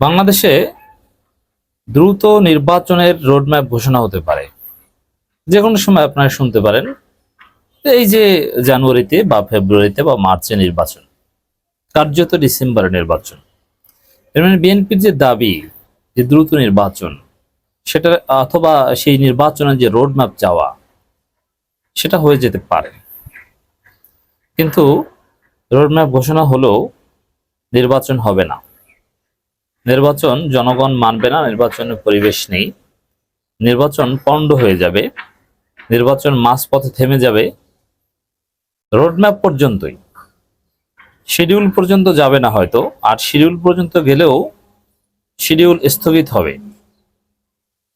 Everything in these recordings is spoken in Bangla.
বাংলাদেশে দ্রুত নির্বাচনের রোডম্যাপ ঘোষণা হতে পারে। যে কোনো সময় আপনারা শুনতে পারেন এই যে জানুয়ারিতে বা ফেব্রুয়ারিতে বা মার্চে নির্বাচন, কার্যত ডিসেম্বরে নির্বাচন। এর মানে বিএনপির যে দাবি যে দ্রুত নির্বাচন সেটা অথবা সেই নির্বাচনের যে রোডম্যাপ চাওয়া, সেটা হয়ে যেতে পারে। কিন্তু রোডম্যাপ ঘোষণা হলেও নির্বাচন হবে না। নির্বাচন জনগণ মানবে না, নির্বাচনের পরিবেশ নেই। নির্বাচন পণ্ড হয়ে যাবে। নির্বাচন মাঝপথে থেমে যাবে। রোডম্যাপ পর্যন্তই। শিডিউল পর্যন্ত যাবে না হয়তো, আর শিডিউল পর্যন্ত গেলেও শিডিউল স্থগিত হবে।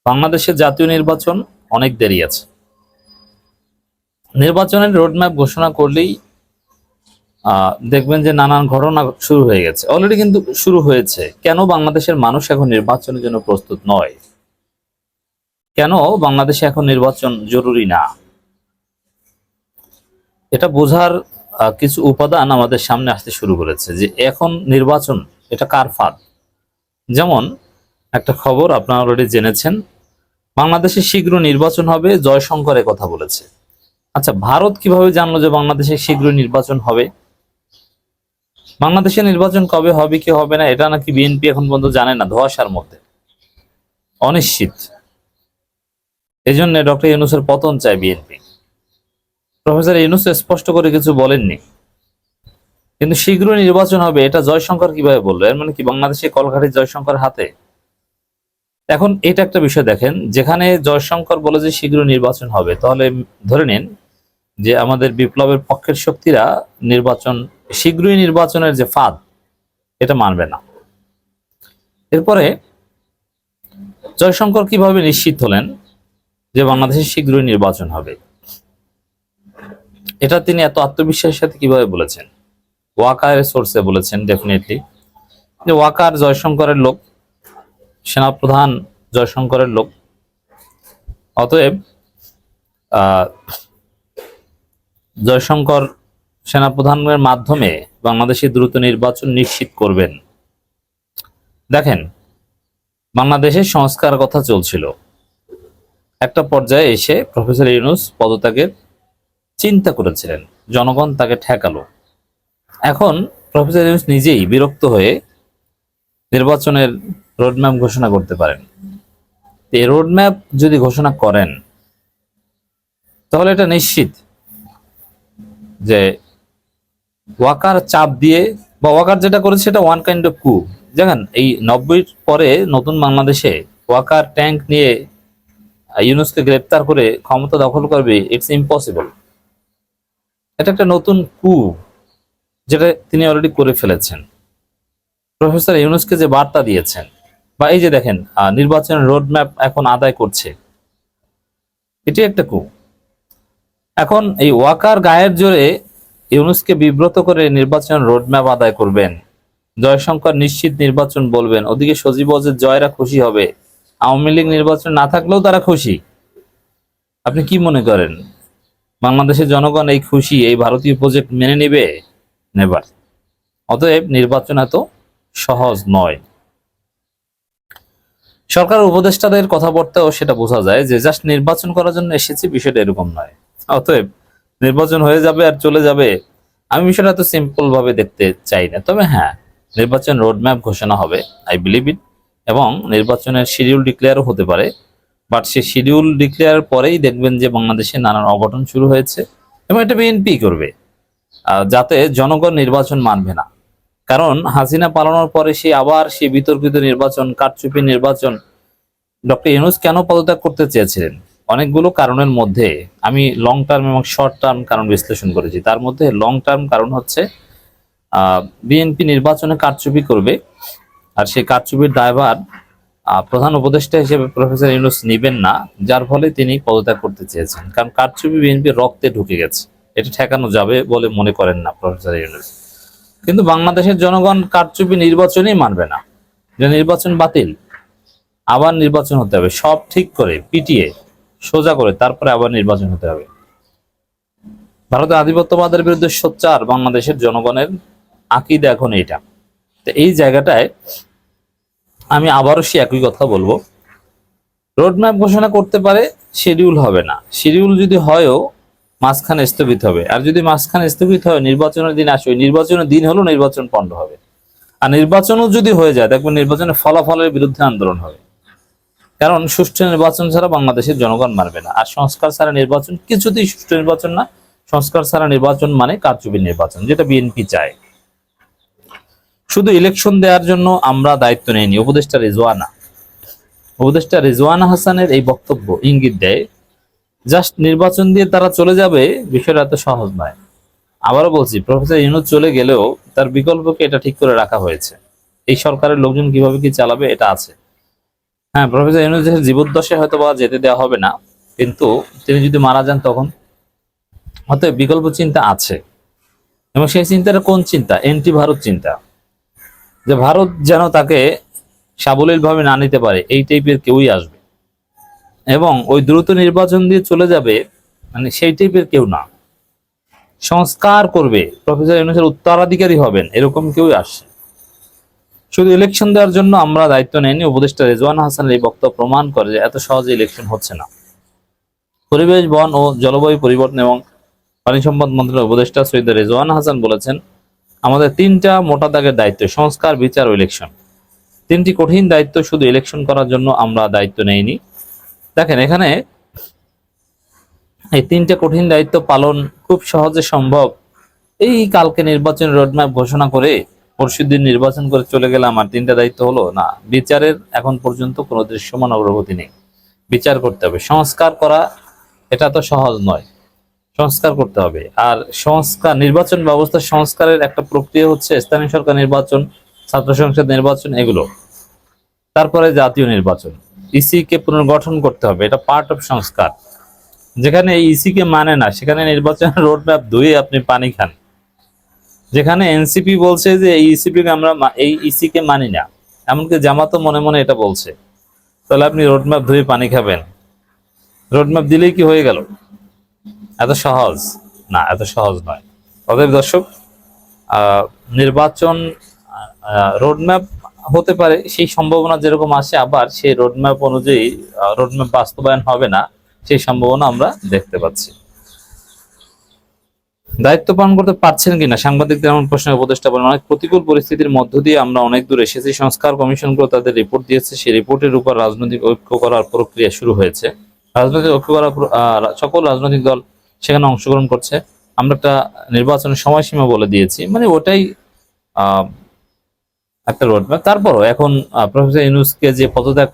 বাংলাদেশের জাতীয় নির্বাচন অনেক দেরি আছে। নির্বাচনের রোডম্যাপ ঘোষণা করলেই দেখবেন যে নানান ঘটনা শুরু হয়ে গেছে। অলরেডি কিন্তু শুরু হয়েছে। কেন বাংলাদেশের মানুষ এখন নির্বাচনের জন্য প্রস্তুত নয়? কেন বাংলাদেশে এখন নির্বাচন জরুরি না? এটা বোঝার কিছু উপাদান আমাদের সামনে আসতে শুরু করেছে যে এখন নির্বাচন, এটা কার ফাঁদ? যেমন, একটা খবর আপনারা অলরেডি জেনেছেন, বাংলাদেশে শীঘ্র নির্বাচন হবে জয়শঙ্করের কথা বলেছে। আচ্ছা ভারত কীভাবে জানলো যে বাংলাদেশে শীঘ্র নির্বাচন হবে? বাংলাদেশে নির্বাচন কবে হবে, কি হবে না, এটা নাকি বিএনপি এখন পর্যন্ত জানে না, ধোয়াশার মধ্যে। অনিশ্চিত। এই জন্য ডক্টর ইউনুসের পতন চায় বিএনপি। প্রফেসর ইউনুস স্পষ্ট করে কিছু বলেননি। কিন্তু শীঘ্র নির্বাচন হবে, এটা জয়শঙ্কর কীভাবে বলল? এর মানে কি বাংলাদেশে কলকাঠি জয়শঙ্কর হাতে? এখন এটা একটা বিষয় দেখেন, যেখানে জয়শঙ্কর বলে যে শীঘ্র নির্বাচন হবে, তাহলে ধরে নিন যে আমাদের বিপ্লবের পক্ষের শক্তিরা নির্বাচন শীঘ্রই নির্বাচনের যে ফাঁদ, এটা মানবে না। এরপরে জয়শঙ্কর কীভাবে নিশ্চিত হলেন যে বাংলাদেশে শীঘ্রই নির্বাচন হবে? এটা তিনি এত আত্মবিশ্বাসের সাথে কীভাবে বলেছেন? ওয়াকার সোর্সে বলেছেন ডেফিনেটলি যে ওয়াকার জয়শঙ্করের লোক, সেনাপ্রধান জয়শঙ্করের লোক। অতএব জয়শঙ্কর সেনাপ্রধানের মাধ্যমে বাংলাদেশে দ্রুত নির্বাচন নিশ্চিত করবেন। দেখেন, বাংলাদেশের সংস্কার কথা চলছিল। একটা পর্যায়ে এসে প্রফেসর ইউনুস পদত্যাগের চিন্তা করেছিলেন। জনগণ তাকে ঠেকালো। এখন প্রফেসর ইউনুস নিজেই বিরক্ত হয়ে নির্বাচনের রোডম্যাপ ঘোষণা করতে পারেন। এই রোডম্যাপ যদি ঘোষণা করেন, তাহলে এটা নিশ্চিত যে ওয়াকার চাপ দিয়ে বা ওয়াকার যেটা করেছে সেটা ওয়ান কাইন্ড অফ কু দেখেন এই নব্বই পরে নতুন বাংলাদেশে ওয়াকার ট্যাঙ্ক নিয়ে ইউনুসকে গ্রেপ্তার করে ক্ষমতা দখল করবে ইটস ইম্পসিবল এটা একটা নতুন কু যেটা তিনি অলরেডি করে ফেলেছেন। প্রফেসর ইউনুসকে যে বার্তা দিয়েছেন বা এই যে দেখেন আহ, নির্বাচনের রোডম্যাপ এখন আদায় করছে। এটি একটা কু এখন এই ওয়াকার গায়ের জোরে ইউনুসকে বিব্রত করে নির্বাচন রোডম্যাপ আদায় করবেন। জয়শঙ্কর নিশ্চিত নির্বাচন বলবেন। ওদিকে সজীব ওয়াজেদ জয়রা খুশি হবে। আওয়ামী লীগ নির্বাচন না থাকলেও তারা খুশি। আপনি কি মনে করেন? বাংলাদেশের জনগণ এই খুশি, এই ভারতীয় প্রজেক্ট মেনে নেবে? নেবার। অতএব নির্বাচন এত সহজ নয়। সরকার উপদেষ্টাদের কথাবার্তাও সেটা বোঝা যায় যে, জাস্ট নির্বাচন করার জন্য এসেছে বিষয়টা এরকম নয়। অতএব নির্বাচন হয়ে যাবে আর চলে যাবে, আমি বিষয়টা এত সিম্পল ভাবে দেখতে চাই না। তবে হ্যাঁ নির্বাচন রোডম্যাপ ঘোষণা হবে আই বিলিভ ইট এবং নির্বাচনের শিডিউল ডিক্লেয়ারও হতে পারে। বাট সেই শিডিউল ডিক্লেয়ার পরেই দেখবেন যে বাংলাদেশে নানান অঘটন শুরু হয়েছে, এবং এটা বিএনপি করবে যাতে জনগণ নির্বাচন মানবে না। কারণ হাসিনা পালানোর পরে সে আবার সেই বিতর্কিত নির্বাচন, কারচুপি নির্বাচন, ডক্টর ইউনুস কেন পদত্যাগ করতে চেয়েছিলেন? অনেকগুলো কারণের মধ্যে আমি লং টার্ম এবং শর্ট টার্ম কারণ বিশ্লেষণ করেছি। তার মধ্যে লং টার্ম কারণ হচ্ছে বিএনপি নির্বাচনে কারচুপি করবে আর সেই কারচুপির আহ, প্রধান উপদেষ্টা হিসেবে প্রফেসর ইউনুস নিবেন না যার ফলে তিনি পদত্যাগ করতে চেয়েছেন। কারণ কারচুপি বিএনপির রক্তে ঢুকে গেছে। এটা ঠেকানো যাবে বলে মনে করেন না প্রফেসর ইউনুস। কিন্তু বাংলাদেশের জনগণ কারচুপি নির্বাচনই মানবে না। যে নির্বাচন বাতিল আবার নির্বাচন হতে হবে। সব ঠিক করে পিটিয়ে সোজা করে তারপরে আবার নির্বাচন হতে হবে। ভারতের আধিপত্যবাদের বিরুদ্ধে সোচ্চার বাংলাদেশের জনগণের আকিদা এখন এটা তো এই জায়গাটায় আমি আবারও সে একই কথা বলব। রোডম্যাপ ঘোষণা করতে পারে শিডিউল হবে না। শিডিউল যদি হয়ও মাঝখানে স্থগিত হবে। আর যদি মাঝখানে স্থগিত হয়, নির্বাচনের দিন আসবে। নির্বাচনের দিন হলো নির্বাচন পণ্ড হবে। আর নির্বাচনও যদি হয়ে যায়, দেখবেন নির্বাচনের ফলাফলের বিরুদ্ধে আন্দোলন হবে। কারণ সুষ্ঠু নির্বাচন ছাড়া বাংলাদেশের জনগণ মানবে না। আর সংস্কার ছাড়া নির্বাচন কিছুতেই সুষ্ঠু নির্বাচন না। সংস্কার ছাড়া নির্বাচন মানে কারচুপি নির্বাচন, যেটা বিএনপি চায়। শুধু ইলেকশন দেওয়ার জন্য আমরা দায়িত্ব নেইনি, উপদেষ্টা রেজওয়ানা। উপদেষ্টা রেজওয়ানা হাসানের এই বক্তব্য, ইঙ্গিত দেয়, জাস্ট নির্বাচন দিয়ে তারা চলে যাবে, বিষয়টা এত সহজ নয়। আবারও বলছি, প্রফেসর ইউনুস চলে গেলেও তার বিকল্পকে এটা ঠিক করে রাখা হয়েছে। এই সরকারের লোকজন কীভাবে কি চালাবে, এটা আছে। হ্যাঁ প্রফেসর ইউনুস দেশের জীবদ্দশায় হয়তো বা যেতে দেওয়া হবে না, কিন্তু তিনি যদি মারা যান তখন অতএব বিকল্প চিন্তা আছে। এবং সেই চিন্তাটা কোন চিন্তা? এন্টি ভারত চিন্তা। যে ভারত যেন তাকে সাবলীলভাবে না নিতে পারে, এই টাইপের কেউই আসবে। এবং ওই দ্রুত নির্বাচন দিয়ে চলে যাবে মানে সেই টাইপের কেউ না। সংস্কার করবে, প্রফেসর ইউনুসের উত্তরাধিকারী হবেন, এরকম কেউই আসছে শুধু ইলেকশন দেওয়ার জন্য আমরা দায়িত্ব নেইনি। উপদেষ্টা রেজওয়ান হাসানের এই বক্তব্য প্রমাণ করে যে এত সহজে ইলেকশন হচ্ছে না। পরিবেশ, বন ও জলবায়ু পরিবর্তন এবং পানি সম্পদ মন্ত্রণালয়ের উপদেষ্টা সৈয়দ রেজওয়ান হাসান বলেছেন, আমাদের তিনটা মোটা দাগের দায়িত্ব, সংস্কার, বিচার ও ইলেকশন তিনটি কঠিন দায়িত্ব শুধু ইলেকশন করার জন্য আমরা দায়িত্ব নেইনি। দেখেন, এখানে এই তিনটে কঠিন দায়িত্ব পালন খুব সহজে সম্ভব। এই কালকে নির্বাচন রোডম্যাপ ঘোষণা করে পরশুদিন নির্বাচন করে চলে গেলাম আর তিনটা দায়িত্ব হলো, না, বিচারের এখন পর্যন্ত কোনো দৃশ্যমান অগ্রগতি নেই। বিচার করতে হবে। সংস্কার করা, এটা তো সহজ নয়। সংস্কার করতে হবে। আর সংস্কার, নির্বাচন ব্যবস্থা সংস্কারের একটা প্রক্রিয়া হচ্ছে স্থানীয় সরকার নির্বাচন, ছাত্র সংসদ নির্বাচন, এগুলো। তারপরে জাতীয় নির্বাচন। ইসি কে পুনর্গঠন করতে হবে। এটা পার্ট অফ সংস্কার। যেখানে ইসি কে মানে না, সেখানে নির্বাচনের রোড ম্যাপ ধুয়ে আপনি পানি খান। যেখানে এনসিপি বলছে যে এই ইসিপি কে আমরা এই ইসি কে মানি না। এমনকি জামাতও মনে মনে এটা বলছে। তাহলে আপনি রোড ম্যাপ ধুয়ে পানি খাবেন। রোড ম্যাপ দিলেই কি হয়ে গেল? এত সহজ? না, এত সহজ নয়। অতএব দর্শক নির্বাচন রোডম্যাপ হতে পারে, সেই সম্ভাবনা যেরকম আসে আবার সেই রোডম্যাপ অনুযায়ী রোডম্যাপ বাস্তবায়ন হবে না, সেই সম্ভাবনা আমরা দেখতে পাচ্ছি। দায়িত্ব পালন করতে পারছেন কিনা? সাংবাদিকদের এমন প্রশ্নের উপদেষ্টা বলেন, অনেক প্রতিকূল পরিস্থিতির মধ্য দিয়ে আমরা অনেক দূর এসেছি। সংস্কার কমিশনগুলো তাদের রিপোর্ট দিয়েছে। সেই রিপোর্টের উপর রাজনৈতিক ঐক্য করার প্রক্রিয়া শুরু হয়েছে। রাজনৈতিক ঐক্য করার সকল রাজনৈতিক দল সেখানে অংশগ্রহণ করছে। আমরা একটা নির্বাচনের সময়সীমা বলে দিয়েছি। মানে ওটাই একটা রোডম্যাপ তারপরও এখন প্রফেসর ইউনুসকে যে পদত্যাগ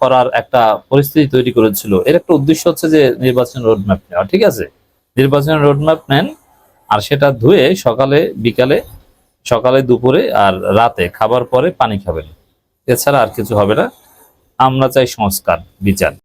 করার একটা পরিস্থিতি তৈরি করেছিল, এর একটা উদ্দেশ্য হচ্ছে যে নির্বাচন রোডম্যাপ নেওয়া। ঠিক আছে? নির্বাচনের রোডম্যাপ নেন। আর সেটা ধুয়ে সকালে, বিকালে, সকালে, দুপুরে আর রাতে খাবার পরে পানি খাবেন। এছাড়া আর কিছু হবে না। আমরা চাই সংস্কার, বিচার।